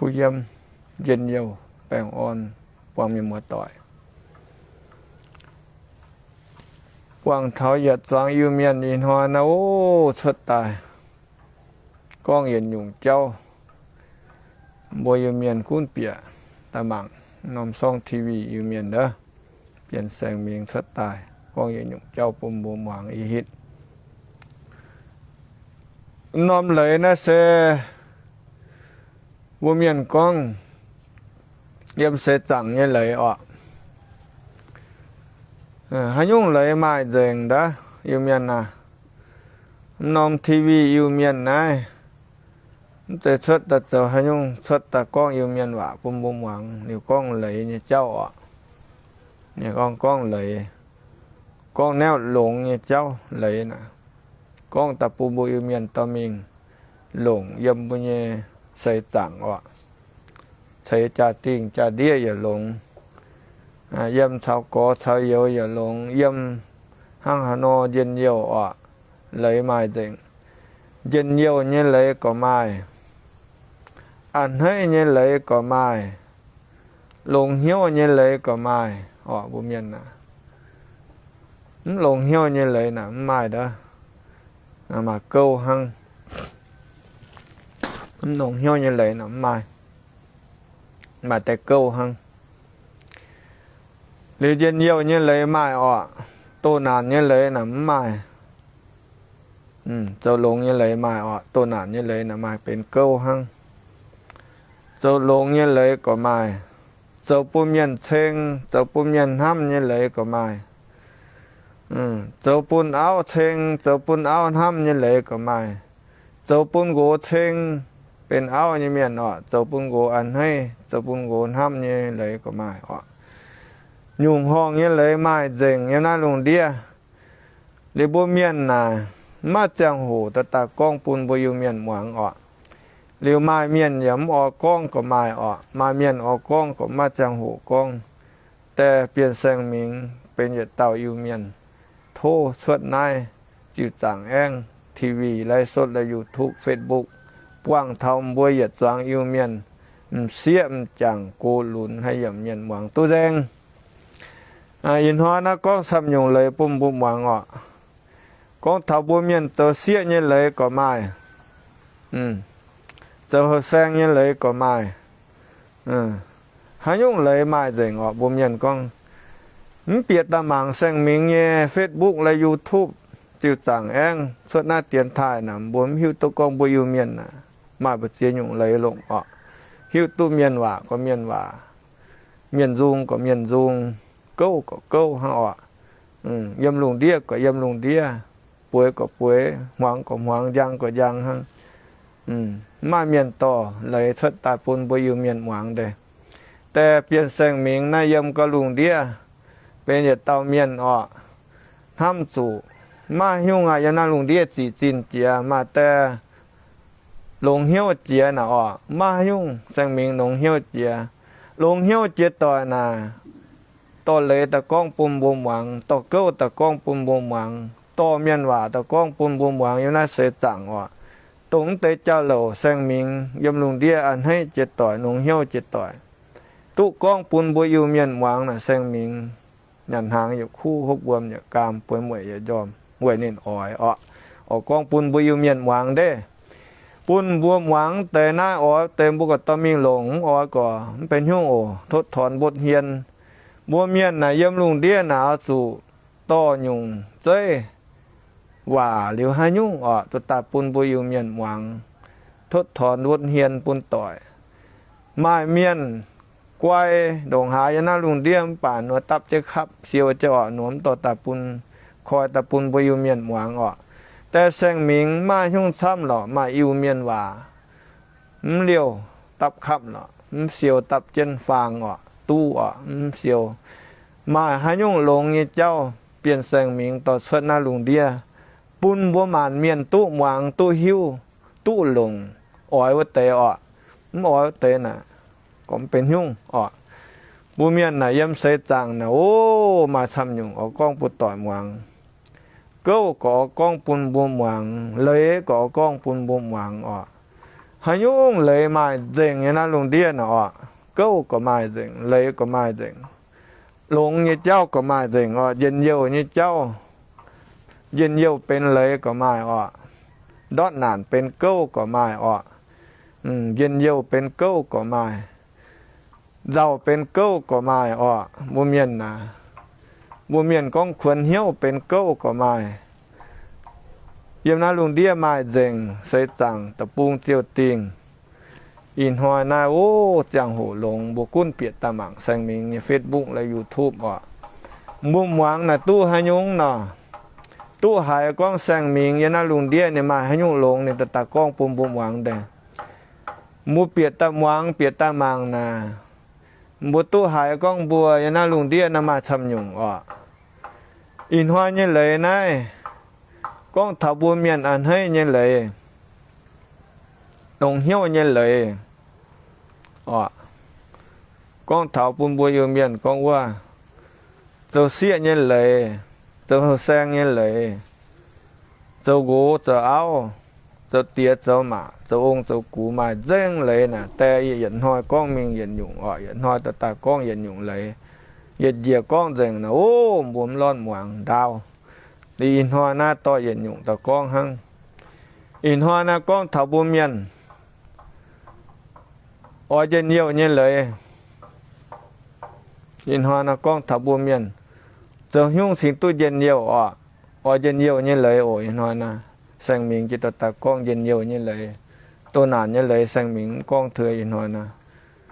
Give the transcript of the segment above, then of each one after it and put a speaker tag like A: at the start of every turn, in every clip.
A: คุยเยี่ยมเย็นเยียว แป้งอ่อนปวางมีหมัวต่อย ปวางเท้าหยียดสางยูเมียนอินหัวนะโอ้สดตายก้องเย็นหยุ่งเจ้าบอยยูเมียนคุ้นเปียตามังนอมซ่องทีวียูเมียนเด้อเปลี่ยนแสงเมียงสดตายก้องเย็นหยุ่งเจ้าปุ่มบวมหวังอีฮิตนอมเลยนะเซ บ่เมียนกองเยี่ยมเสตังยังยเลยอะฮันยุ่งเลยมาเจงดะอยูเมียนนะนองทีวียูเมียนนะแต่ชดตัเจ้าฮายุ่งชดตะกล้องยูเมียนว่าปุ่มบุมหวังนิวกล้องเลยเนี่ยเจ้าอะเนี่ยกองกล้องเลยกล้องแนวหลงเนี่ยเจ้าเลยนะกล้องตะปูบุยูเมียนตอมิงหลงยมบุญเย ใส่ต่างว่าใส่จ่าติ่งจ่าเดี้ยอย่าลงเยี่ยมชาวกอชาวเยวอย่าลง เยี่ยมห้างฮานอเย็นเยี่ยวอะเลยไม่เด้งเย็นเยี่ยวเนี่ยเลยก็ไม่อันให้เนี่ยเลยก็ไม่ลงเหี้ยวเนี่ยเลยก็ไม่อ๋อบุเมียนนะลงเหี้ยวเนี่ยเลยนะไม่เด้อมาเก้าหัง nông nồng nhau như lấy nó mai mà tại câu hăng. Lý dân nhiều như lấy mai ọ. Tô nàn như lấy nó mai ừ châu lông như lấy mai ọ. Tô nàn như lấy nó mai bên câu hăng. Châu lông như lấy có mai châu bùm nhân chênh châu bùm nhân hăm như lấy có mai ừ châu bùn áo chênh châu bùn áo hăm như lấy có mai châu bùn gỗ chênh เป็นเอาเนี่ยเมียนเนาะเจ้าปุ่นโกอันให้เจ้าปุ่นโกห้ามเนี่ยเลยก็ไม่อะยุงห้องเนี่ยเลยไม่เจ๋งเนี่ยน่าลงเดียเลยบ่เมียนน่ะมาจังหูตะตากล้องปุ่นบ่อยู่เมียนหวังอะเรียวมาเมียนยำออกกล้องก็ไม่อะมาเมียนออกกล้องก็มาจังหูกล้อง แต่เปลี่ยนแสงมิงเป็นเหยดเต่าอยู่เมียน โทรสวดนายจิวต่างแองทีวีไลฟ์สดและยูทูบเฟซบุ๊ก quang thông bôi yết giang yêu miền xiêm chẳng cô lún hay yểm nhận hoàng tu deng à yên hoa nó có sầm nhung lấy bùm bùm hoàng ngọ. Có thảo bùm miền tờ xia như lấy có mai ừ tờ hồ sang như lấy có mai ừ hai nhung lấy mai rồi ngọ bùm miền con. Biệt ta mạng sang miếng nhé facebook là youtube, tiêu chẳng em suốt na tiền thải nằm bùm hưu tô con bùi yêu miền nè ยนถ่ายนะบวมหิวตะกองบอยู่เมียนนะมาเปเสียยุงเลยลงอะหิวตู้เมียนว่าก็เมียนว่าเมียนซุงก็เมียนซุงเก้าก็เก้าฮะอะอืมยำลุงเดียก็ยำลุงเดียป่วยก็ป่วยหวังก็หวังยังก็ยังฮะอืมมาเมียนต่อเลยสดตาปุนบอยู่เมียนหวังเด้แต่เปลี่ยนแสงหมิงนายยำก็ลุงเดียเป็นเหตุเตาเมียนอะห้ามสู่มาหิ้วงายนาลุงเดียสีจินเจียมาแต่ ลงเหี้ยวเจียนะอ่อมาหิ้วแสงมิงลงเหี้ยวเจียลงเหี้ยวเจียต่อนะต่อเลยตะก้องปุ่มบุมหวังต่อเก้าตะก้องปุ่มบุมหวังต่อเมียนว่าตะก้องปุ่มบุมหวังอยู่น่าเสียจังอะตรงเตเจ้าเหล่าแสงมิงยำลุงเดียอันให้เจียต่อยลงเหี้ยวเจียต่อยตุก้องปุ่นบุอยู่เมียนหวังน่ะแสงมิงยันหางอยู่คู่หกบวมอยู่กามป่วยมวยอย่ายอมหวยนี่อ่อยอะออกกองปุนบุยเมียนหวังเด้ ปุนบวมหวังแต่หน้าอ๋อเต็มบุกตะมีหลงอ๋อก่อเป็นหุ่งโอทดถอนบทเฮียนบัวเมียนน่ะเยี่ยมลุงเดียหนาสู่ต่อยุงเจ้ว่าเหลียวหายุ่งอะตัวตาปุนบุยเมียนหวัง ทดถอนบทเฮียนปุนต่อยไม้เมียนกวายดงหายนาลุงเดียมป่านหัวตับจะขับเสียวจะอ่อหนวมต่อตาปุนคอยตะปุนบอยู่เมียนหวางอะ แต่แสงหมิงมาชุ่งซ้ำหรอมาอิวเมียนว่ามันเลียวตับขับหรอมันเสียวตับเจนฟางอะตู้อะมันเสียวมาหายุ่งลงเงี้เจ้าเปลี่ยนแสงหมิงต่อเชิดหน้าลุงเดียปุนบัวมานเมียนตู้หวางตู้หิวตู้ลงอ่อยว่าเตะอะมันอ่อยเตะน่ะก็เป็นยุ่งอะบูเมียนน่ะเยี่ยมเสจังน่ะโอ้มาทำอยู่เอากล้องปุดต่อยหวัง ก้ก่อกองปุ่นบวมหวัง เลยก่อกองปุ่นบวมหวังอะหายุ่งเลยมาเจงเนี่ยนะลุงเดียนอะก้ก็มาเจงเลยก็มาเจงลุงเนี่ยเจ้าก็มาเจงอะเย็นเยี่ยวเนี่ยเจ้า เย็นเยี่ยวเป็นเลยก็มาอะดอดหนานเป็นเก้าก็มาอะเย็นเยี่ยวเป็นเก้าก็มาเราเป็นเก้าก็มาอะมุมเย็นนะ dân nhiều bên câu có mai giàu bên câu có mai ọ mua miền nà mua miền con khuẩn hiếu bên câu có mai เยี่ยมนาลุงเดียมาเจงใส่ตังตะปูงเจียวติงอินหอยนาโอ้จังโหลงบุกุ้นเปียดตาหมังแซงมิงในเฟซบุ๊กและยูทูบอะมุมหวังนะตู้หายุงนาะตู้หายกล้องแซงมิงยี่ยมนาลุงเดียเนี่ยมาหายุงลงในตะตากล้องปุ่มปุ่มหวังเดมูเปียดตาหวังเปียดตามังนะบุตู้หายกล้องบัวยี่ยมนาลุงเดียนะมาทำยุงอะ อินหอยเนี่ยเลยนาย con thảo bùa miền ăn hay như lệ đồng hiếu như lệ ờ con thảo bùa bùa yêu miền con qua dầu xịa như lệ dầu hồ sang như lệ dầu gỗ dầu áo dầu tía dầu mạ dầu ông dầu cú mà dâng lệ nè tè dẫn hoi con mình dẫn dụng ờ dẫn hoi ta ta con dẫn dụng lệ dẫn dìa con dừng nè ô buồm lon muang đau ดีอินหัวหน้าต่อเย็นอยู่ตะก้องหังอินหัวหน้าก้องเถาบุเมียนออเย็นเยี่ยวเนี่ยเลยอินหัวหน้าก้องเ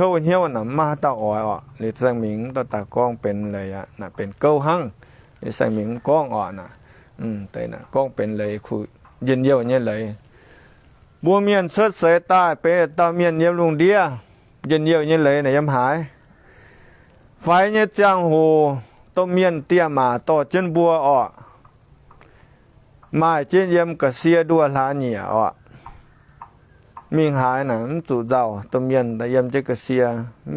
A: เข้าเหี้ยวหนำมาตาอ้อยอะหรือแสงหมิงตาตากล้องเป็นเลยอะน่ะเป็นเก้าหั่งหรือแสงหมิงกล้องอะน่ะอืมแต่น่ะกล้องเป็นเลยคือเย็นเยี่ยวเนี่ยเลยบัวเมียนเสิร์ชเสยตาเปตาเมียนเยี่ยวลุงเดียเย็นเยี่ยวเนี่ยเลยนะยำหาย ไฟเนี่ยจางโหต้มเมียนเตี้ยมาต่อเจนบัวอะมาเจียมกระเสียดัวลาเหนียอะ อกมีหายหนังจู่เจ้าต้มเมียนแต่เยี่ยมเจกะเสีย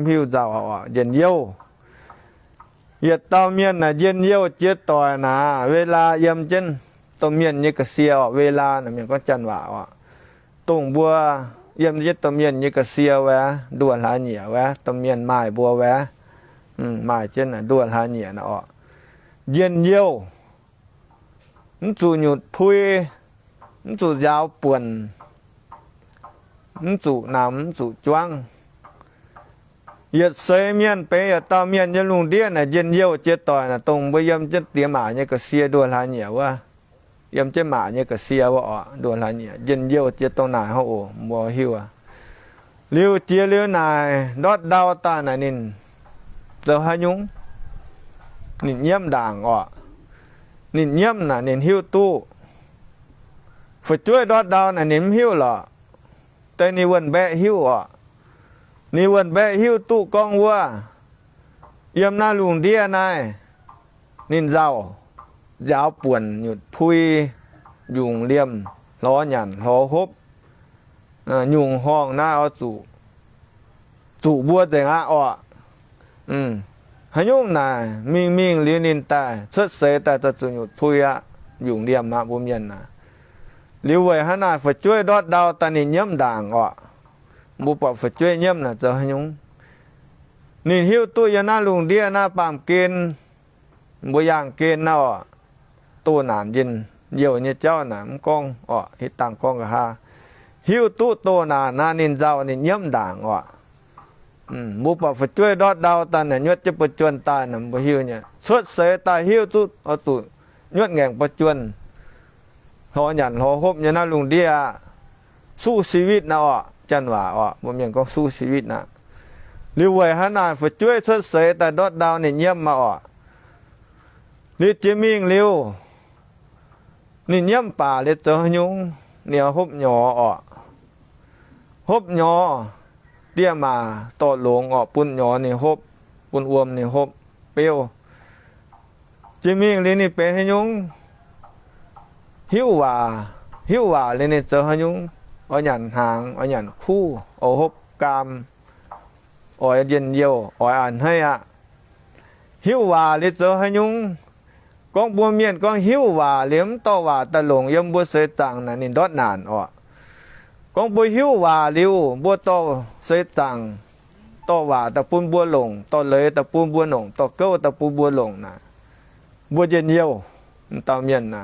A: มิวเจ้าออกเย็นเยี่ยว Yết tao miên là yên yêu chết tòi nà Vê la yếm chân Tao miên như cái xìa Vê la là miên có chân vào Tùng bùa yếm chết tao miên như cái xìa vẽ Đùa lá nhẹ vẽ Tao miên mài bùa vẽ ừ, Mài chân là đùa lá nhẹ nọ Yên yêu Nó chủ nhụt phui Nó chủ giáo buồn Nó chủ nắm Nó chủ choang เหยียดเสยเมียนไปเหยียดตาเมียนยันลุงเดียน่ะเย็นเยี่ยวเจ็ดต่อยน่ะตรงไปยำจะเตรียมหมาเนี่ยก็เสียด้วยลาเนี่ยว่ายำจะหมาเนี่ยก็เสียว่าอ๋อด้วยลาเนี่ยเย็นเยี่ยวเจ็ดตรงไหนเฮาโอ้บ่หิวอะเลี้ยว ต่นี่วันแบะหิวอะนี่วันแบะหิวตุกองวัวเยี่ยมหน้าลุงเดียนายนินเจ้ายาวป่วนหยุดพุยยุงเลี่ยมล้อหยันล้อฮบยุงห้องหน้าเอาจูจูบัวแต่งอะอะอืมหายุ่งนายมิงมิงลิ้นินตาเสดเสแต่จะจุหยุดพุยอะยุงเลี่ยมมาบุมยันนะ liu vậy hắn này phải chui đốt đau ta nên nhâm đảng ọ bố bảo phải chui nhâm là giờ nhung nên hiu tôi giờ na lùng đia na bàm kiên bố yang kiên nào tu nản dinh nhiều như cháu nản con ọ hít tàng con cả ha. Hiu tu tu nà na nên giàu nên nhâm đảng ọ bố bảo phải chui đốt đau ta nên nhốt cho bố chuồn ta nằm bố hiu nhỉ xuất sấy ta hiu tu ở tụ nhốt ngàn bố chuồn bật chuan họ nhận họ hộp như na lùng dia สู้ชีวิตนะอะจันว่าอะบ่แม่นก็สู้ชีวิตนะหรือไว้หานาฝึกช่วยสดเสยแต่ดอดดาวนี่เยี่ยมมาอะนี่จิมิงร็วนี่เยี่ยมป่าเลยเจอยุงเหนียวหุบหยออะฮบหยอเตี้ยมาต่อหลงออกปุ่นหยอนี่ฮบปุ่นอวมนี่ฮบเปียวจิมิงลินี่เป็นให้ยุง หิวว่าหิวว่าเลินี่ยเจอให้ยุงอาหยันหางอาหยันคู่เอาฮบกามเอาเย็นเยียวเอาอ่านให้อะหิวว่าเลิเจอให้ยุงกองบัวเมียนกองหิวว่าเหลี่ยมต่อว่าตะหลงยมบัวเสยตังนั่นนี่ดอดนานอ่อกองบัวหิวว่าลิวบัวต่อเสยตังต่อว่าตะปูนบัวหลงต่อเลยตะปูนบัวหลงต่อเก้าตะปูบัวหลงนะบัวเย็นเยียวตาเมียนนะ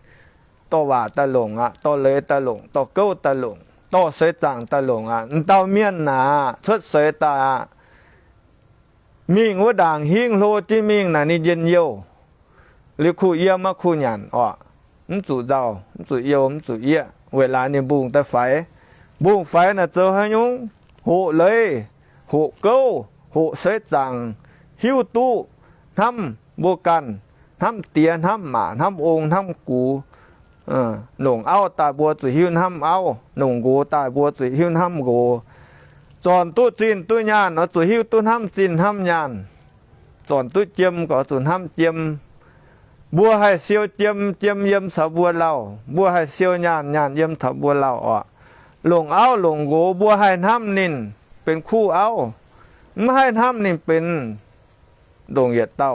A: ตัวว่าตะหลงอะตัวเลยตะหลงตัวเก้าตะหลงตัวเสยต่างตะหลงอะตัวเมียนหนาสุดเสยตามิงว่าด่างหิ้งโลจิมิงนานี่เย็นเยียวหรือคู่เยี่ยมาคู่หยันอะมัสุดเดามัสุดเยียวมัสุดเยี่ยเวลานี่บุงแต่ไฟบุงไฟน่ะเจอให้ยุงหูเลยหูเก้าหูเสยต่างหิวตู้ทำบวกันทำเตียทำหมาทำองค์ทำกู หน่งเอาตาบัวจุหิวทำเอาหน่งกูตาบัวจุหิวทำกูจอนตู้จีนตู้ยานเอาจุหิวตู้ทำจีนทำยานจอนตู้เจียมก็จุทำเจียมบัวให้เสียวเจียมเจียมเยี่ยมสาบัวเราบัวให้เสียวญานญานเยี่ยมถับบัวเราอะหลงเอาหลงโกบัวให้น้ำนินเป็นคู่เอาไม่ให้น้ำนินเป็นดงเหยียดเต้า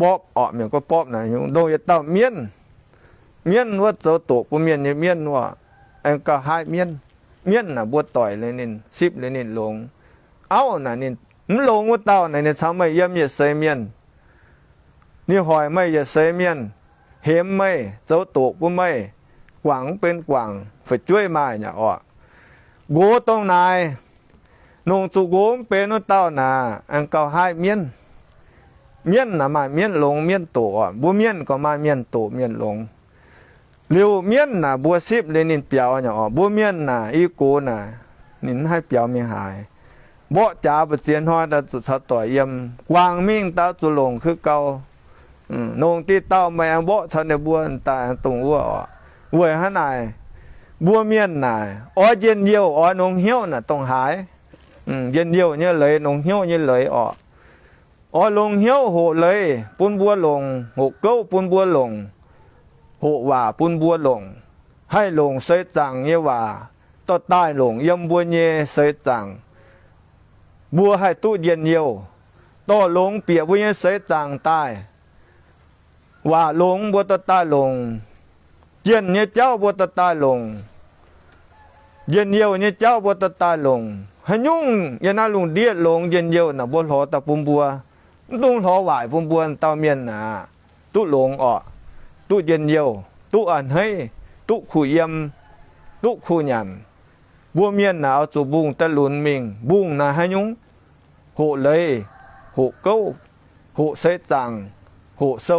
A: ป๊อบอะเหมือนก็ป๊อบนะอยู่ดงเหยียดเต้าเมียน เมียนว่าเจ้าตกปเมียนเนี่ยเมียนว่าอันก็หายเมียนเมียนน่ะบัวต่อยเลยนินสิบเลยนินหลงเอาน่ะนินมันหลงว่าเต้าในในทำไม่ ลิวเมียนน่ะบัวซิบเลนินเปียวอย่าออบัวเมียนน่ะอีกูน่ะนินให้เปียวมีหายบ่จ่าปเสียนฮอดสุดสะต่อยเยี่ยมวางมิ่งตาสุลงคือเก่าอนงที่เต้าแม่บ่ทันในบัวตาตุงอ้วอะเวยหานายบัวเมียนน่ะอ๋อเย็นเยี่ยวอ๋อนงเหี้ยวน่ะต้องหายอืมเย็นเยี่ยวเนี่ยเลยนงเหี้ยวเนี่ยเลยอ๋ออ๋อลงเหี้ยวโหเลยปุ้นบัวลงหกเก้าปุ้นบัวลง หุว่าปุ่นบัวหลง ให้หลงเสยจังเยว่าต่อใต้หลงยมบัวเยเสยจังบัวให้ตู้เย็นเยียวต่อหลงเปียบัวเยเสยจังใต้ว่าหลงบัวต่อใต้หลงเย็นเนี่ยเจ้าบัวต่อใต้หลงเย็นเยียวเนี่ยเจ้าบัวต่อใต้หลงหันยุ่งยันนาลุงเดียดลงเย็นเยวน่ะบัวหลอตะปุ่มบัวตุ้งหลไหวปุ่มบัวเตาเมียนน่ะตุ้หลงออก เย็นเยียวตุอันให้ตุขู่เยี่ยมตุขู่หยันบัวเมียนน่ะเอาจูบุงตะลุนมิงบุงน่ะหยุ่งโหเลยโหเก้าโหเสจังโหโซ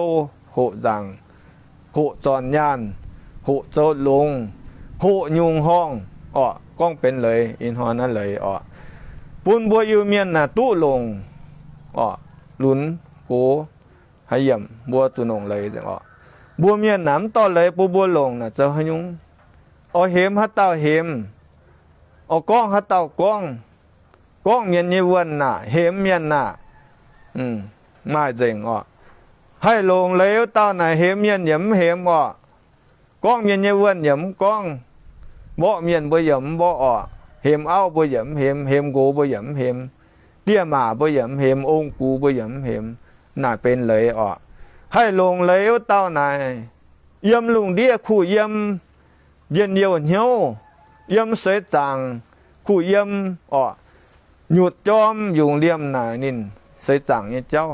A: hộ rằng hộ tròn nhan hộ châu lùng hộ nhung hong ọ con เป็นเลยอินฮอนั่นเลย ọ ปุนบัวยูเมียนน่ะตู้ลงอ๋อหลุนโกให้เยี่ยมบัวตุนงเลยจังอ๋อ บัวเมียนน้ำต่อเลยปูบัวลงนะเจ้าหยุงอ๋อเหมฮัตเต้าเหมเอ๋อก้องฮัตเต้าก้องก้องเมียนยี่วันน่ะเหมเมียนน่ะอืมมาเจ๋งอ๋อให้ลงเลวเต้าไหนเหมเมียนเหยมเหมบ่ก้องเมียนเยเวนเหยมก้องบ่เมียนบ่เหยมบ่อ่อเหมเอาบ่เหยมเหมเหมโกบ่เหยมเหมเตี้ยหมาบ่เหยมเหมองกูบ่เหยมเหมน่าเป็นเลยอ่อ ให้ลงเลวเต้าไหนเยี่ยมลุงเดียคู่เยี่ยมเย็นเดียวเหี่ยวเยี่ยมเสยจางคู่เยี่ยมอ่อหยุดจอมอยู่เลี่ยมหนานินเสยจางเนี่ยเจ้า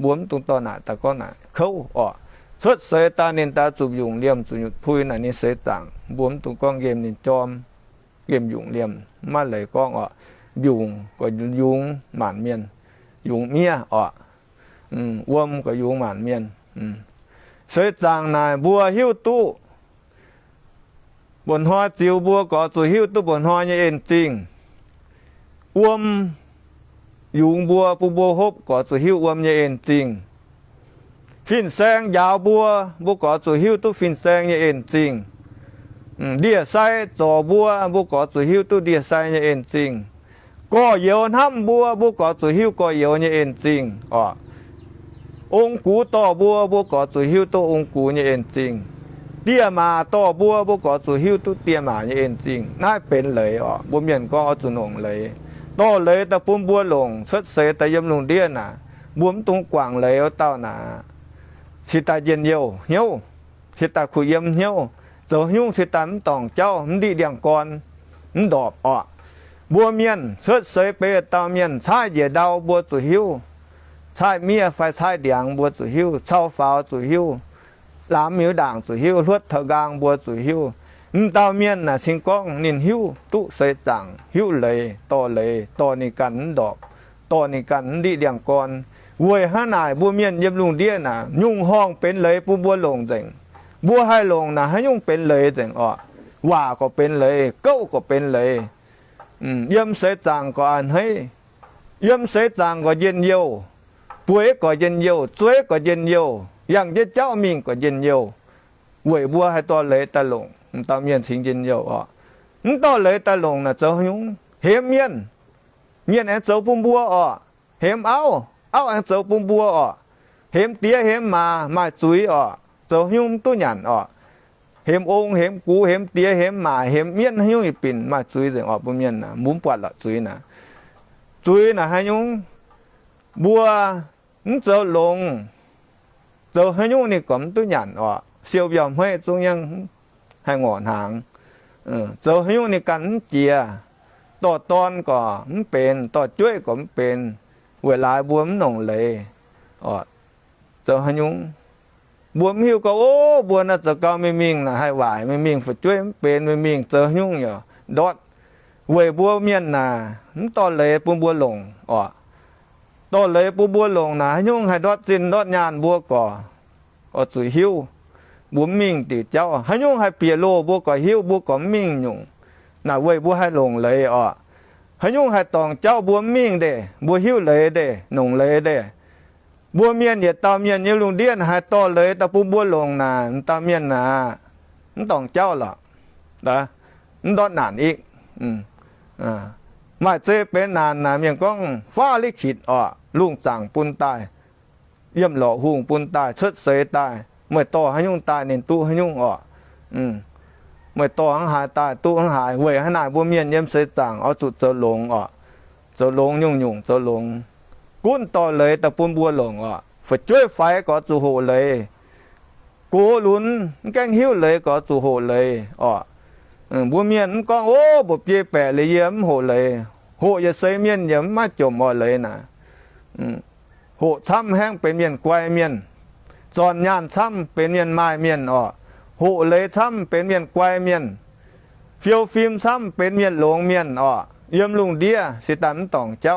A: buồm tung to nạ ta có nạ khâu ọ xuất sợi ta nên ta chụp dùng liêm chụp nhụt phui nạ nên sợi tảng buồm tung con game nên chom เกมยุงเลี่ยมมาเลยก้องอะยุงก็ยุงหมานเมียนยุงเมียอะ อืมอ้วมก็อยุงหมานเมียนอืมเสยจางนายบัวหิ้วตู้บนหอจิวบัวก่อสุหิ้วตู้บนหอยเอ็นจริงอ้วมยุงบัวปูบัวฮบก่อสุหิ้วอ้วมเอ็นจริงฟินแซงยาวบัวบุกอสุหิ้วตุฟินแซงเนี่ยเอ็นจริงเดียไซจอบัวบุกอสุหิ้วตุเดียไซเนี่ยเอ็นจริงก็เยวน้ำบัวบุกอสุหิ้วก็เยวเนี่ยเอ็นจริงอ๋อ องค์กูต่อบัวบุกอสุหิวตุองค์กูเนี่ยเอ็นจริงเตี้ยมาต่อบัวบุกอสุหิวตุเตี้ยมาเนี่ยเอ็นจริงน่าเป็นเลยอ๋อบุเมียนก็เอาจุนงเลยต่อเลยแต่ปุ่มบัวลงสดเสยแต่ยมลงเดียน่ะบวมตรงกว่างเลยเอาเต้าหนาสิตาเย็นเยียวเหี่ยวสิตาขุยเยี่ยมเหี่ยวเจ้าหิ้วสิตามันตองเจ้ามันดีเดียงก่อนมันดอบอะบัวเมียนสดเสยเปตาเมียนชาเหยียดาวบัวสุหิว ชายเมียไฟใชายเดียงบัวสุหิวเช่าฟ้าวสุหิวลามมิวด่างสุหิวลวดเถกางบัวสุหิวมันตาเมียนน่ะสิงก้องนินหิวตุเสจังหิวเลยต่อเลยต่อนี่กันดอกต่อนี่กันดีเดียงก่อนเวยห้านายบัวเมียนเย็บลุงเดียน่ะ ยุ่งห้องเป็นเลยปูบัวลงเจงบัวให้ลงน่ะให้ยุ่งเป็นเลยเจงอ่อว่าก็เป็นเลย เก้าก็เป็นเลยอืมเยี่ยมเสจางก็อ่านให้เยี่ยมเสจางก็เย็นเยียว ป่วยก็เย็นเยียวช่วยก็เย็นเยียวอย่างเจ้าเจ้ามิงก็เย็นเยียวเวยบัวให้ตอนเลยตะลงตาเมียนสิงเย็นเยียวอะมันตอนเลยตะลงน่ะเจ้า ยุ่งเฮมเมียนเมียนแอนเจ้าปุ่มบัวอะเฮมเอาเอาอันเจ้าปุ่มบัวอะเห็มเตี้ยเห็มมามาจุยอะเจ้าหิ้มตุ้หยันอะเห็มองค์เห็มกูเห็มเตี้ยนวอีปิ่นมาจุยเสียงอะปุ่มเมียนน่ะมุมปวดละจุยน่ะจุยน่ะให้ยุงบัวมึงเจ้างให้ยุงนี่ก็มันอะเสียวยอมให้จงยังให้งอนหางเออจ้าให้ยุงนี่กันเจียต่อตอนก็มันเป็นต่อจ้วยก็เป็นเวลาบวมหนองเลยอ๋อเจ้าหยุงบวมหิวก็โอ้บวมน่ะจะก็ไม่มิงนะให้ไหวไม่มิงฝุดช่วยเป็นไม่มิงเจอหยุงอยู่ดอดเวยบัวเมียนน่ะมันตอนเลยปุ่มบัวลงอ๋อ ตอนเลยปุ่มบัวลงนะหยุงให้ดอดสินดอดยานบัวก่อก็สุยหิวบวมมิงติดเจ้าให้ยุงให้เปียโลบัวก็หิวบัวก็มิงยุงน่ะเว้ยบัวให้ลงเลยอ๋อหยุ่งให้ตองเจ้าบัวมิ่งเดบัวหิวเลยเดหนุ่งเลยเดบัวเมียนเนี่ยตาเมียนเนี่ยลุงเดียนให้ต่อเลยตะปูบัวลงนาตาเมียนนามันตองเจ้าหรอนะมันดอดนานอีก อืมอ่ามาเจเป็นนานนะเมียงก้องฟ้าลิขิตอ่อ ลุงสั่งปุนตายเยี่ยมหล่อหุงปุนตายชดเสยตายเมื่อต่อให้ยุ่งตายเน้นตู้ให้ยุ่งอ่ออืมเมื่อต่อหังหายตายตู้หังหายเวยให้นายบัวเมียนเยี่ยมเสยต่างเอาจุดเจอหลงอะเจอหลงยุ่งยุ่งเจอหลงกุ้นต่อเลยแต่ปุ่นบัวหลงอะฝดช่วยไฟก็จูโหเลยกูหลุนแกงหิ้วเลยก็จูโหเลยอะเอบัวเมียนก็โอ้บ่เปียแปะเลยเยี่ยมโหเลยโหอย่าเสยเมียนอย่ามมาจมอ่อเลยนะ หูทำแห้งเป็นเมียนควายเมียนจอนย่านซ้ำเป็นเมียนไม้เมียนอะหูเลยซ้ำเป็นเมียนควายเมียนเฟียวฟิล์มซ้ำเป็นเมียนหลวงเมียนอ่อเยี่ยมลุงเดียสิตันตองเจ้า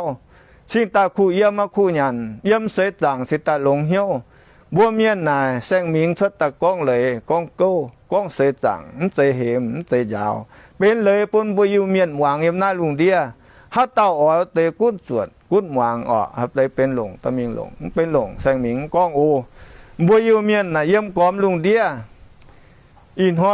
A: ชิงตาคู่เยี่ยมมาคู่หยันเยี่ยมเสยต่างสิตาหลงเหี้ยวบัวเมียนนายแซงมิงชดตะก้องเลยก้องโก้ก้องเสยต่างมันเสยเหมเสยยาว เป็นเลยปนบัวอยู่เมียนหวางเยี่ยมหน้าลุงเดีย ฮัตเต้าอ๋อเตะกุ้นสวดกุ้นวางอ่อครับเลยเป็นหลงตะมิงหลงเป็นหลงแซงมิงก้องโอบัวอยู่เมียนน่ะเยี่ยมกอมลุงเดียอินห้อ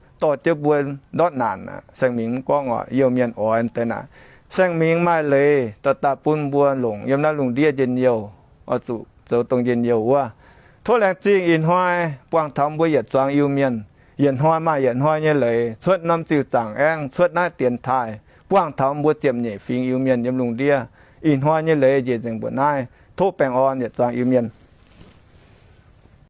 A: ตอดเจ็บวนแท้อเก่งเตียนบัวอิวเมียนนะกองบัวนดอดนานน่ะสังมิงกองอะเยี่ยวเมียนอ่อนแต่น่ะแซงมิงม่เลยตะตาปุ่นบัวหลงยำนาลุงเดียเย็นเยียวอสุเจอตรงเย็นเยียวว่าทั่วแรงจริงอินห้อยปวงทำบ่เหยียดจางอิวเมียนเยียนห้อยมาเยียนห้อยเนี่ยเลยสวดน้ำจิวต่างแองสวดหน้าเตียนทายปวงทำบ่เจียมเหนี่ยฟิงอิวเมียนยำลุงเดียอินห้อยเนี่ยเลยเยียดจังบ่นายโทษแปลงอ่อนหยียดจางอิวเมียน